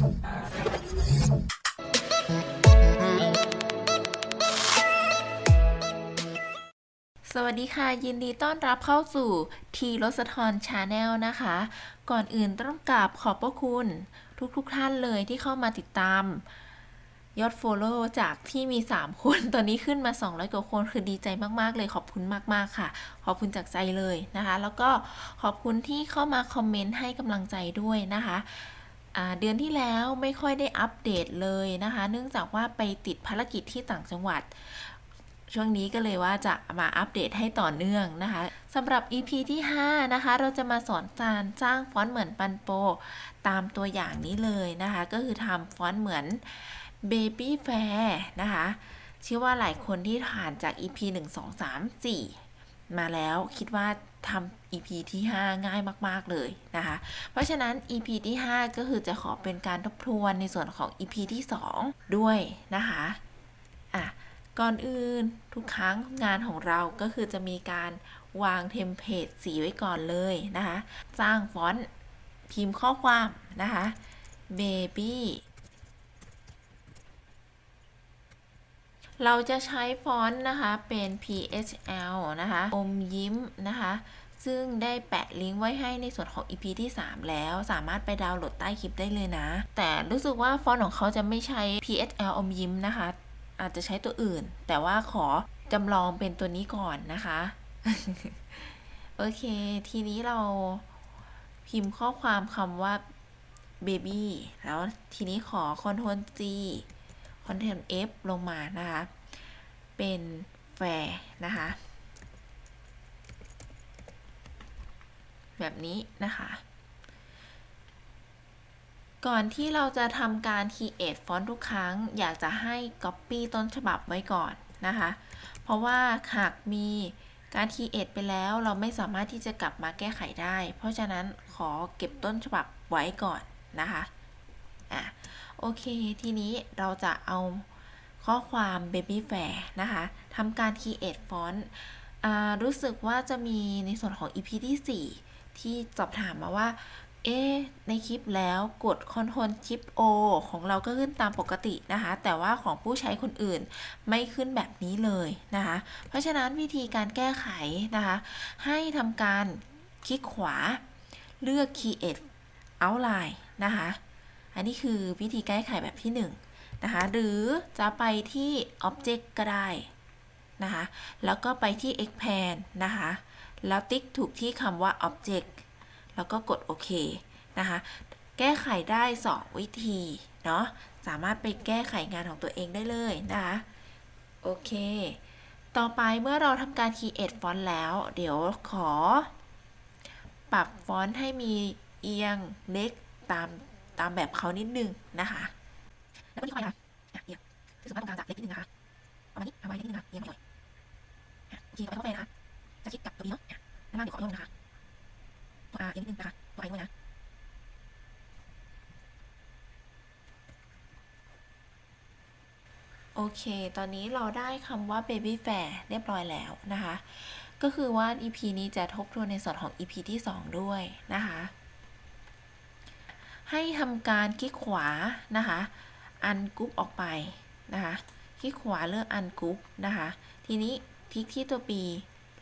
สวัสดีค่ะ ยินดีต้อนรับเข้าสู่ทีรสทรชาแนลนะคะ ก่อนอื่นต้องกราบขอบพระคุณ ทุกๆทท่านเลยที่เข้ามาติดตาม ยอด Follow จากที่มี 3 คน ตอนนี้ขึ้นมา 200 กว่าคนคือดีใจมากๆเลยขอบคุณมากๆค่ะ ขอบคุณจากใจเลยนะคะ แล้วก็ขอบคุณที่เข้ามาคอมเมนต์ให้กำลังใจด้วยนะคะ เดือนที่แล้วไม่ค่อยได้อัปเดตเลยนะคะ เนื่องจากว่าไปติดภารกิจที่ต่างจังหวัด ช่วงนี้ก็เลยว่าจะมาอัปเดตให้ต่อเนื่องนะคะสำหรับ EP ที่ 5 นะคะ เราจะมาสอนการสร้างฟอนต์เหมือนปันโป ตามตัวอย่างนี้เลยนะคะ ก็คือทำฟอนต์เหมือน Baby Fair นะคะเชื่อว่าหลายคนที่ผ่านจาก EP 1 2 3 4 มาแล้วคิดว่าทำ EP ที่ 5 ง่ายมาก ๆ เลยนะคะ เพราะฉะนั้น EP ที่ 5 ก็คือจะขอเป็นการทบทวนในส่วนของ EP ที่ 2 ด้วยนะคะอะก่อนอื่นทุกครั้งงานของเราก็คือจะมีการวางเทมเพลตสีไว้ก่อนเลยนะคะ สร้างฟอนต์พิมพ์ข้อความนะคะ baby เราจะใช้ฟอนต์นะคะเป็น PHL นะคะ อมยิ้มนะคะ ซึ่งได้แปะลิงก์ไว้ให้ในส่วนของ EP ที่ 3 แล้วสามารถไปดาวน์โหลดใต้คลิปได้เลยนะ แต่รู้สึกว่าฟอนต์ของเขาจะไม่ใช้ PHL อมยิ้มนะคะ อาจจะใช้ตัวอื่น แต่ว่าขอจำลองเป็นตัวนี้ก่อนนะคะ โอเค ทีนี้เราพิมพ์ข้อความคำว่า baby แล้วทีนี้ขอ Ctrl G Ctrl F ลงมานะคะ เป็น fair นะคะ แบบนี้นะคะ ก่อนที่เราจะทำการ create ฟอนต์ทุกครั้ง อยากจะให้ copy ต้นฉบับไว้ก่อนนะคะ เพราะว่าหากมีการ create ไปแล้วเราไม่สามารถที่จะกลับมาแก้ไขได้ เพราะฉะนั้นขอเก็บต้นฉบับไว้ก่อนนะคะอะโอเค ทีนี้เราจะเอาข้อความ baby fair นะคะทำการ create ฟอนต์รู้สึกว่าจะมีในส่วนของ EP ที่ 4 ที่สอบถามมาว่า เอ๊ในคลิปแล้วกด Ctrl Shift O ของเราก็ขึ้นตามปกตินะคะ แต่ว่าของผู้ใช้คนอื่นไม่ขึ้นแบบนี้เลยนะคะ เพราะฉะนั้นวิธีการแก้ไขนะคะ ให้ทำการคลิกขวาเลือก Create Outline นะคะ อันนี้คือวิธีแก้ไขแบบที่1นะคะ หรือจะไปที่ Object ก็ได้นะคะ แล้วก็ไปที่ Expand นะคะ แล้วติ๊กถูกที่คำว่า Object แล้วก็กดโอเคนะคะ แก้ไขได้ 2 วิธีเนาะ สามารถไปแก้ไขงานของตัวเองได้เลยนะคะ โอเค ต่อไปเมื่อเราทำการ create ฟอนต์แล้ว เดี๋ยวขอ ปรับฟอนต์ให้มีเอียงเล็กตามตามแบบเขานิดนึงนะคะแล้วก็นี่คอยนะคะอะเอียงคือสมมติต้องกลารจากเล็กนิดนึงนะคะประมาณนี้เอาไว้นิดนึงนะเอียงไม่หน่อยโอเคต่อไปเข้าไปนะคะ จะคิดกับตัวนี้เนาะอะด้านล่างเดี๋ยวขอย่องนะคะ ตัว R เอียงนิดนึงนะคะ ตัว I ด้วยนะ โอเค ตอนนี้เราได้คำว่า baby fair เรียบร้อยแล้วนะคะ ก็คือว่า EP นี้จะทบทวนในส่วนของ EP ที่ 2 ด้วยนะคะ ให้ทำการคลิกขวานะคะ อันกรุ๊ปออกไปนะคะ คลิกขวาเลือกอันกรุ๊ปนะคะ ทีนี้คลิกที่ตัว B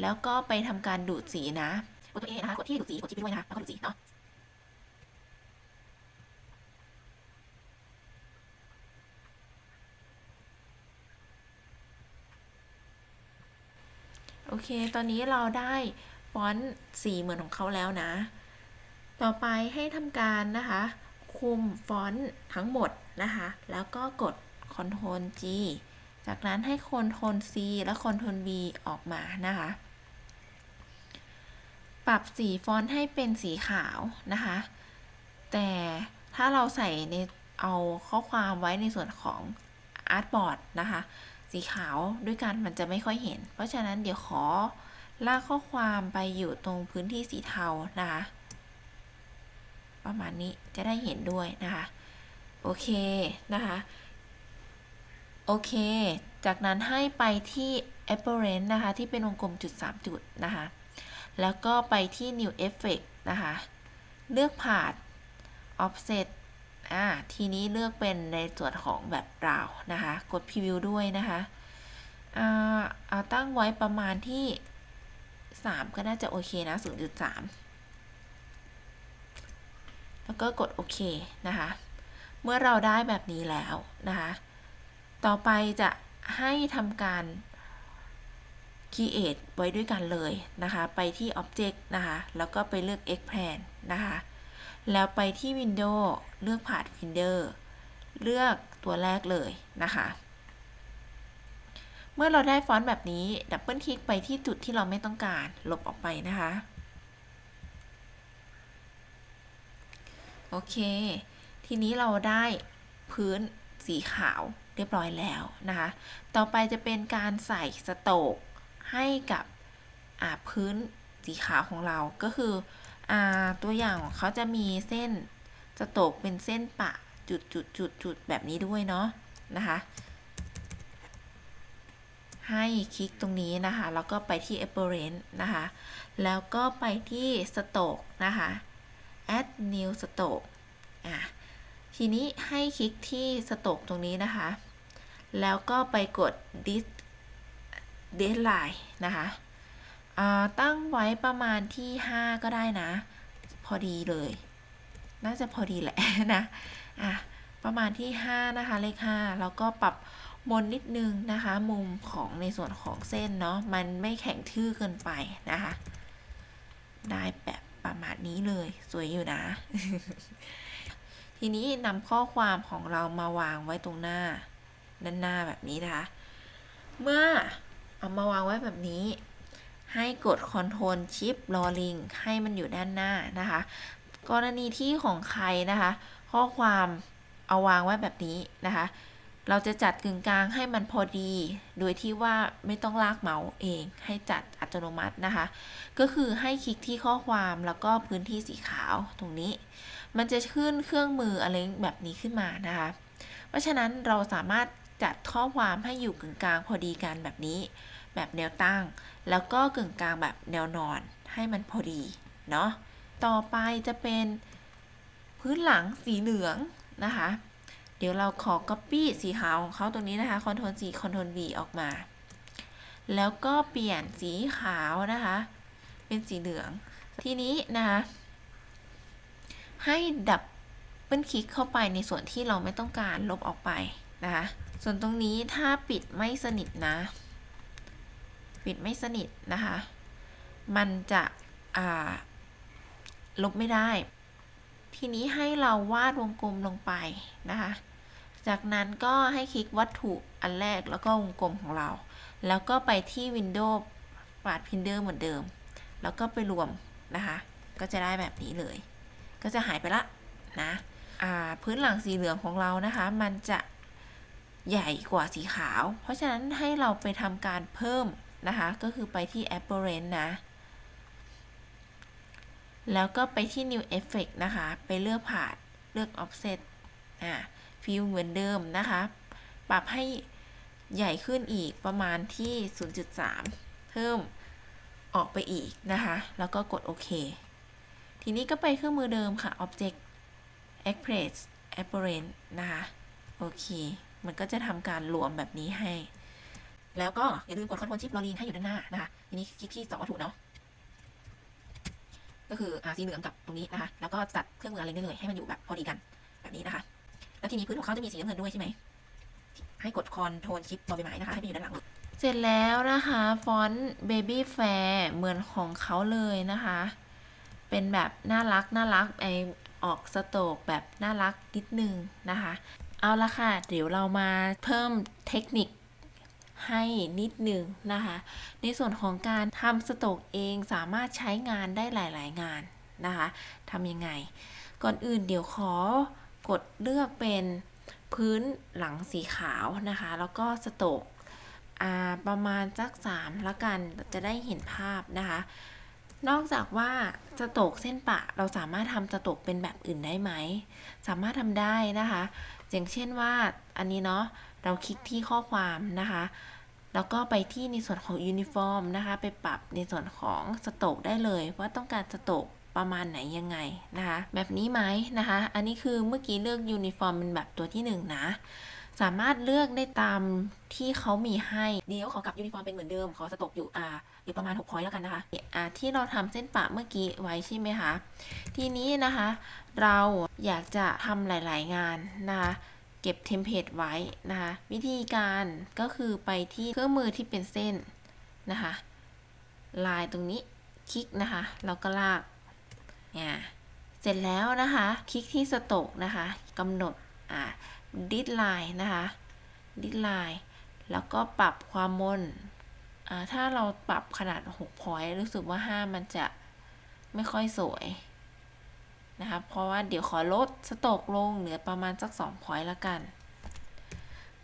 แล้วก็ไปทำการดูดสีนะกดตัว A นะคะกดที่ดูดสีกดชิปไปด้วยนะคะแล้วก็ดูดสีเนาะโอเค ตอนนี้เราได้ฟอนต์สีเหมือนของเขาแล้วนะ ต่อไปให้ทำการนะคะ คุมฟอนต์ทั้งหมดนะคะ แล้วก็กด Ctrl G จากนั้นให้ Ctrl C และ Ctrl V ออกมานะคะ ปรับสีฟอนต์ให้เป็นสีขาวนะคะ แต่ถ้าเราใส่ในเอาข้อความไว้ในส่วนของอาร์ตบอร์ดนะคะ สีขาวด้วยกันมันจะไม่ค่อยเห็น เพราะฉะนั้นเดี๋ยวขอลากข้อความไปอยู่ตรงพื้นที่สีเทานะคะ ประมาณนี้จะได้เห็นด้วยนะคะ โอเคนะคะ โอเค จากนั้นให้ไปที่ apparent นะคะ ที่เป็นวงกลมจุด 3 จุดนะคะ แล้วก็ไปที่ new effect นะคะ เลือกผ่าน offset อ่า ทีนี้เลือกเป็นในส่วนของแบบราวนะคะ กดพรีวิวด้วยนะคะอ่าเอาตั้งไว้ประมาณที่ 3 ก็น่าจะโอเคนะ 0.3 แล้วก็กดโอเคนะคะ เมื่อเราได้แบบนี้แล้วนะคะ ต่อไปจะให้ทำการ create ไว้ด้วยกันเลยนะคะ ไปที่ object นะคะ แล้วก็ไปเลือก expand นะคะ แล้วไปที่ window เลือก Pathfinder เลือกตัวแรกเลยนะคะ เมื่อเราได้ฟอนต์แบบนี้ ดับเบิลคลิกไปที่จุดที่เราไม่ต้องการ ลบออกไปนะคะ โอเค ทีนี้เราได้พื้นสีขาว เรียบร้อยแล้วนะคะ ต่อไปจะเป็นการใส่สโตกให้กับพื้นสีขาวของเรา ก็คืออตัวอย่างของเขาจะมีเส้นสโตกเป็นเส้นปะจุดจุดจุดจุดแบบนี้ด้วยเนาะนะคะ ให้คลิกตรงนี้นะคะ แล้วก็ไปที่ apparent นะคะ แล้วก็ไปที่ stroke นะคะ add new stroke อะทีนี้ให้คลิกที่ stroke ตรงนี้นะคะ แล้วก็ไปกด dis deadline นะคะตั้งไว้ประมาณที่ 5 ก็ได้นะ พอดีเลย น่าจะพอดีแหละนะอะประมาณที่ 5 นะคะ เลข 5 แล้วก็ปรับบนนิดนึงนะคะ มุมของในส่วนของเส้นเนาะมันไม่แข็งทื่อเกินไปนะคะ ได้แบบประมาณนี้เลย สวยอยู่นะ ทีนี้นำข้อความของเรามาวางไว้ตรงหน้า ด้านหน้าแบบนี้นะคะ เมื่อเอามาวางไว้แบบนี้ ให้กด Ctrl Shift รอลิงให้มันอยู่ด้านหน้านะคะ กรณีที่ของใครนะคะ ข้อความเอาวางไว้แบบนี้นะคะ เราจะจัดกึ่งกลางให้มันพอดี โดยที่ว่าไม่ต้องลากเมาส์เอง ให้จัดอัตโนมัตินะคะ ก็คือให้คลิกที่ข้อความแล้วก็พื้นที่สีขาวตรงนี้ มันจะขึ้นเครื่องมืออะไรแบบนี้ขึ้นมานะคะ เพราะฉะนั้นเราสามารถ จัดข้อความให้อยู่กึ่งกลางพอดีกันแบบนี้ แบบแนวตั้ง แล้วก็กึ่งกลางแบบแนวนอนให้มันพอดีเนาะต่อไปจะเป็นพื้นหลังสีเหลืองนะคะ เดี๋ยวเราขอ Copy สีขาวของเขาตรงนี้นะคะ Ctrl C Ctrl V ออกมา แล้วก็เปลี่ยนสีขาวนะคะ เป็นสีเหลือง ทีนี้นะคะให้ดับเบิลคลิกเข้าไปในส่วนที่เราไม่ต้องการลบออกไปนะคะ ส่วนตรงนี้ถ้าปิดไม่สนิทนะ ปิดไม่สนิทนะคะ มันจะลบไม่ได้ ทีนี้ให้เราวาดวงกลมลงไปนะคะ จากนั้นก็ให้คลิกวัตถุอันแรกแล้วก็วงกลมของเรา แล้วก็ไปที่ Windows ปาดพินเดอร์เหมือนเดิม แล้วก็ไปรวมนะคะ ก็จะได้แบบนี้เลย ก็จะหายไปละนะพื้นหลังสีเหลืองของเรานะคะ มันจะ ใหญ่กว่าสีขาว เพราะฉะนั้นให้เราไปทำการเพิ่มนะคะ ก็คือไปที่ apparent นะ แล้วก็ไปที่ new effect นะคะ ไปเลือกผ่านเลือก offset อ่า view เหมือนเดิมนะคะ ปรับให้ใหญ่ขึ้นอีกประมาณที่ 0.3 เพิ่มออกไปอีกนะคะ แล้วก็กดโอเค ทีนี้ก็ไปเครื่องมือเดิมค่ะ object express apparent นะคะ โอเค มันก็จะทำการรวมแบบนี้ให้ แล้วก็อย่าลืมกด Ctrl Shift รอลิงให้อยู่ด้านหน้านะคะทีนี้คลิกที่สองวัตถุเนาะก็คืออ่าสีเหลืองกับตรงนี้นะคะ แล้วก็จัดเครื่องมืออะไรได้เลยให้มันอยู่แบบพอดีกันแบบนี้นะคะ แล้วทีนี้พื้นของเขาจะมีสีน้ำเงินด้วยใช่ไหมให้กด Ctrl Shift รอใบไม้นะคะให้ไปอยู่ด้านหลังเสร็จแล้วนะคะฟอนต์ Baby Fair เหมือนของเขาเลยนะคะ เป็นแบบน่ารักน่ารักไอออกสโตกแบบน่ารักนิดนึงนะคะ เอาละค่ะ เดี๋ยวเรามาเพิ่มเทคนิคให้นิดนึงนะคะ ในส่วนของการทำสโตกเองสามารถใช้งานได้หลาย ๆ งานนะคะทำยังไง ก่อนอื่นเดี๋ยวขอกดเลือกเป็นพื้นหลังสีขาวนะคะ แล้วก็สโตกประมาณสัก3ละกันจะได้เห็นภาพนะคะ นอกจากว่าสโตกเส้นปะเราสามารถทำสโตกเป็นแบบอื่นได้ไหม สามารถทำได้นะคะ อย่างเช่นว่าอันนี้เนาะเราคลิกที่ข้อความนะคะ แล้วก็ไปที่ในส่วนของยูนิฟอร์มนะคะ ไปปรับในส่วนของสโตกได้เลย ว่าต้องการสโตกประมาณไหนยังไงนะคะ แบบนี้ไหมนะคะ อันนี้คือเมื่อกี้เลือกยูนิฟอร์มเป็นแบบตัวที่หนึ่งนะ สามารถเลือกได้ตามที่เขามีให้เดี๋ยวขอกลับยูนิฟอร์มเป็นเหมือนเดิม ขอสต็อกอยู่อ่าอยู่ประมาณ6 point แล้วกันนะคะอ่าที่เราทำเส้นปะเมื่อกี้ไว้ใช่ไหมคะ ทีนี้นะคะ เราอยากจะทำหลาย ๆ งานนะคะเก็บเทมเพลตไว้นะคะวิธีการก็คือไปที่เครื่องมือที่เป็นเส้นนะคะ ลายตรงนี้คลิกนะคะแล้วก็ลากเนี่ยเสร็จแล้วนะคะ คลิกที่สโตกนะคะกำหนดอ่า ดิสไลน์นะคะดิสไลน์แล้วก็ปรับความมนถ้าเราปรับขนาด6 point รู้สึกว่า 5 มันจะไม่ค่อยสวยนะคะเพราะว่าเดี๋ยวขอลดสโตกลงเหลือประมาณสัก2 point ละกัน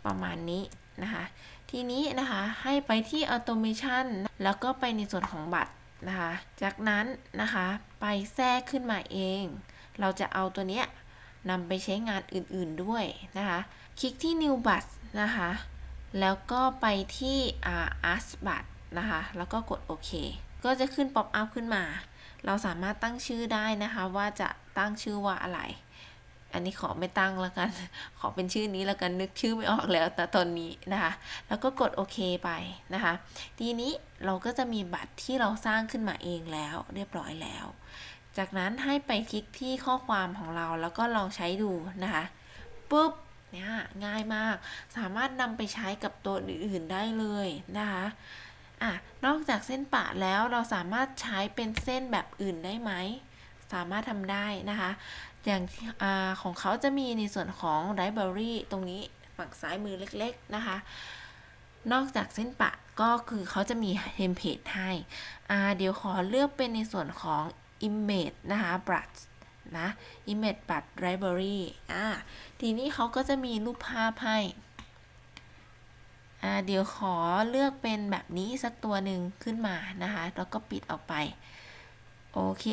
ประมาณนี้นะคะ ทีนี้นะคะให้ไปที่ automation แล้วก็ไปในส่วนของบัตรนะคะ จากนั้นนะคะไปแทรกขึ้นมาเอง เราจะเอาตัวเนี้ย นำไปใช้งานอื่นๆด้วยนะคะ คลิกที่ new บัตรนะคะ แล้วก็ไปที่ ask บัตรนะคะ แล้วก็กดโอเค ก็จะขึ้น pop up ขึ้นมา เราสามารถตั้งชื่อได้นะคะว่าจะตั้งชื่อว่าอะไร อันนี้ขอไม่ตั้งแล้วกัน ขอเป็นชื่อนี้แล้วกันนึกชื่อไม่ออกแล้วแต่ตอนนี้นะคะ แล้วก็กดโอเคไปนะคะ ทีนี้เราก็จะมีบัตรที่เราสร้างขึ้นมาเองแล้ว เรียบร้อยแล้ว จากนั้นให้ไปคลิกที่ข้อความของเราแล้วก็ลองใช้ดูนะคะปุ๊บเนี่ยง่ายมาก สามารถนำไปใช้กับตัวอื่นๆได้เลยนะคะอะนอกจากเส้นปะแล้วเราสามารถใช้เป็นเส้นแบบอื่นได้ไหม สามารถทำได้นะคะ อย่างอของเขาจะมีในส่วนของ library ตรงนี้ฝั่งซ้ายมือเล็กๆนะคะ นอกจากเส้นปะก็คือเขาจะมีเทมเพลตให้ เดี๋ยวขอเลือกเป็นในส่วนของ image นะคะ brush นะ image brush library อ่าทีนี้เขาก็จะมีรูปภาพให้อ่าเดี๋ยวขอเลือกเป็นแบบนี้สักตัวหนึ่งขึ้นมานะคะ แล้วก็ปิดออกไป โอเค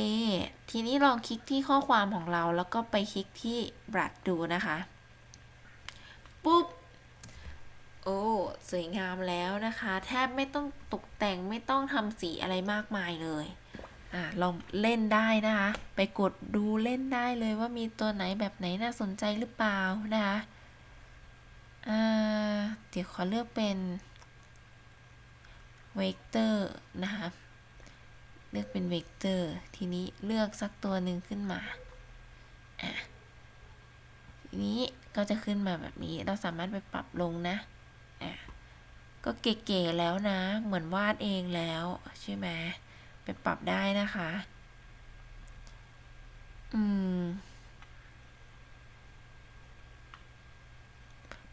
ทีนี้ลองคลิกที่ข้อความของเราแล้วก็ไปคลิกที่บัตรดูนะคะ ปุ๊บ โอ้ สวยงามแล้วนะคะ แทบไม่ต้องตกแต่งไม่ต้องทำสีอะไรมากมายเลย อ่าลองเล่นได้นะคะ ไปกดดูเล่นได้เลยว่ามีตัวไหนแบบไหนน่าสนใจหรือเปล่านะคะอ่าเดี๋ยวขอเลือกเป็นเวกเตอร์นะคะเลือกเป็นเวกเตอร์ ทีนี้เลือกสักตัวหนึ่งขึ้นมาอะทีนี้ก็จะขึ้นมาแบบนี้ เราสามารถไปปรับลงนะอะก็เก๋ๆแล้วนะ เหมือนวาดเองแล้วใช่ไหม ไปปรับได้นะคะ อืม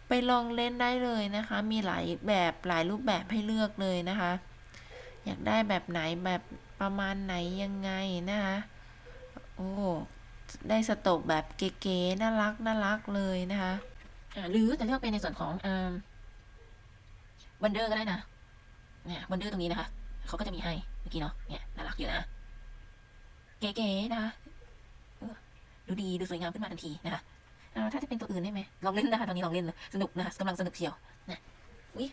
ไปลองเล่นได้เลยนะคะ มีหลายแบบหลายรูปแบบให้เลือกเลยนะคะ อยากได้แบบไหนแบบประมาณไหนยังไงนะคะ โอ้ได้สโตกแบบเก๋ๆน่ารักน่ารักเลยนะคะหรือจะเลือกเป็นในส่วนของอ่าวันเดอร์ก็ได้นะเนี่ยวันเดอร์ตรงนี้นะคะ เขาก็จะมีให้ มื่อกี้เนาะเนี่ยน่ารักอยู่นะ เก๋ๆนะคะดูดีดูสวยงามขึ้นมาทันทีนะคะถ้าจะเป็นตัวอื่นได้ไหมลองเล่นนะคะตอนนี้ลองเล่นเลยสนุกนะคะกำลังสนุกเชียวนะอุ้ย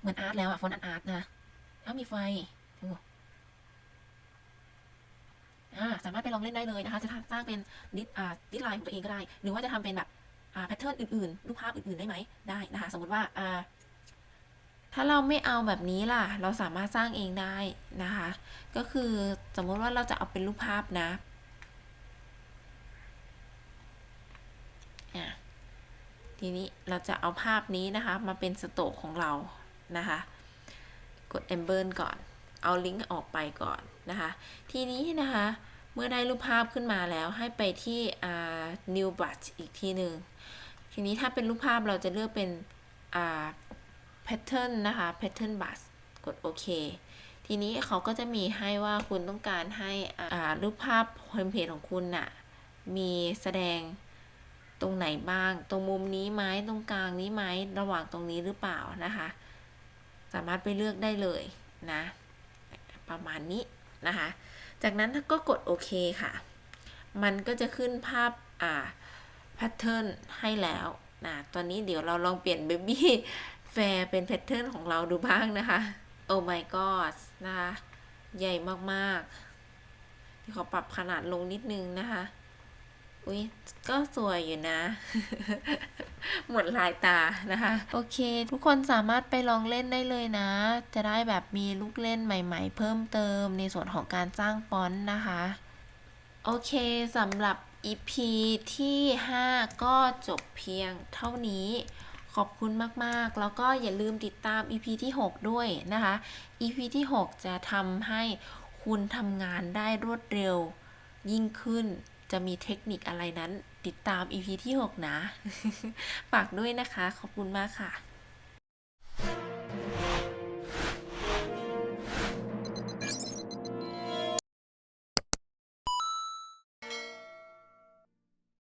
เหมือนอาร์ตแล้วอะฟอนต์อาร์ตนะอ้าวมีไฟอ่าสามารถไปลองเล่นได้เลยนะคะ จะสร้างเป็นดิสอ่าดิสไลน์ของตัวเองก็ได้ หรือว่าจะทำเป็นแบบอ่าแพทเทิร์นอื่นๆ รูปภาพอื่นๆ ได้ไหม ได้นะคะ สมมติว่าอ่า ถ้าเราไม่เอาแบบนี้ล่ะ เราสามารถสร้างเองได้นะคะ ก็คือสมมติว่าเราจะเอาเป็นรูปภาพนะทีนี้เราจะเอาภาพนี้นะคะ มาเป็นสโตกของเรานะคะ กด Ember ก่อน เอาลิงก์ออกไปก่อนนะคะ ทีนี้นะคะ เมื่อได้รูปภาพขึ้นมาแล้วให้ไปที่ new brush อีกทีหนึ่งทีนี้ถ้าเป็นรูปภาพเราจะเลือกเป็น pattern นะคะ pattern bus กดโอเคทีนี้เขาก็จะมีให้ว่าคุณต้องการให้รูปภาพเทมเพลตของคุณน่ะมีแสดงตรงไหนบ้าง ตรงมุมนี้ไหมตรงกลางนี้ไหมระหว่างตรงนี้หรือเปล่านะคะ สามารถไปเลือกได้เลยนะ ประมาณนี้นะคะ จากนั้นก็กดโอเคค่ะ มันก็จะขึ้นภาพอ่าแพทเทิร์นให้แล้วนะตอนนี้เดี๋ยวเราลองเปลี่ยนเบบี้ แฟร์เป็นแพทเทิร์นของเราดูบ้างนะคะ โอ้ my god นะคะ ใหญ่มากๆขอปรับขนาดลงนิดนึงนะคะ อุ้ยก็สวยอยู่นะ หมดลายตานะคะ โอเค ทุกคนสามารถไปลองเล่นได้เลยนะ จะได้แบบมีลูกเล่นใหม่ ๆ เพิ่มเติมในส่วนของการสร้างฟอนต์นะคะ โอเคสำหรับ EP ที่ 5 ก็จบเพียงเท่านี้ อบคุณมากๆ แล้วก็อย่าลืมติดตาม EP ที่ 6 ด้วยนะคะ EP ที่ 6 จะทำให้คุณทำงานได้รวดเร็ว ยิ่งขึ้นจะมีเทคนิคอะไรนั้น ติดตาม EP ที่ 6 นะ ฝากด้วยนะคะ ขอบคุณมากค่ะ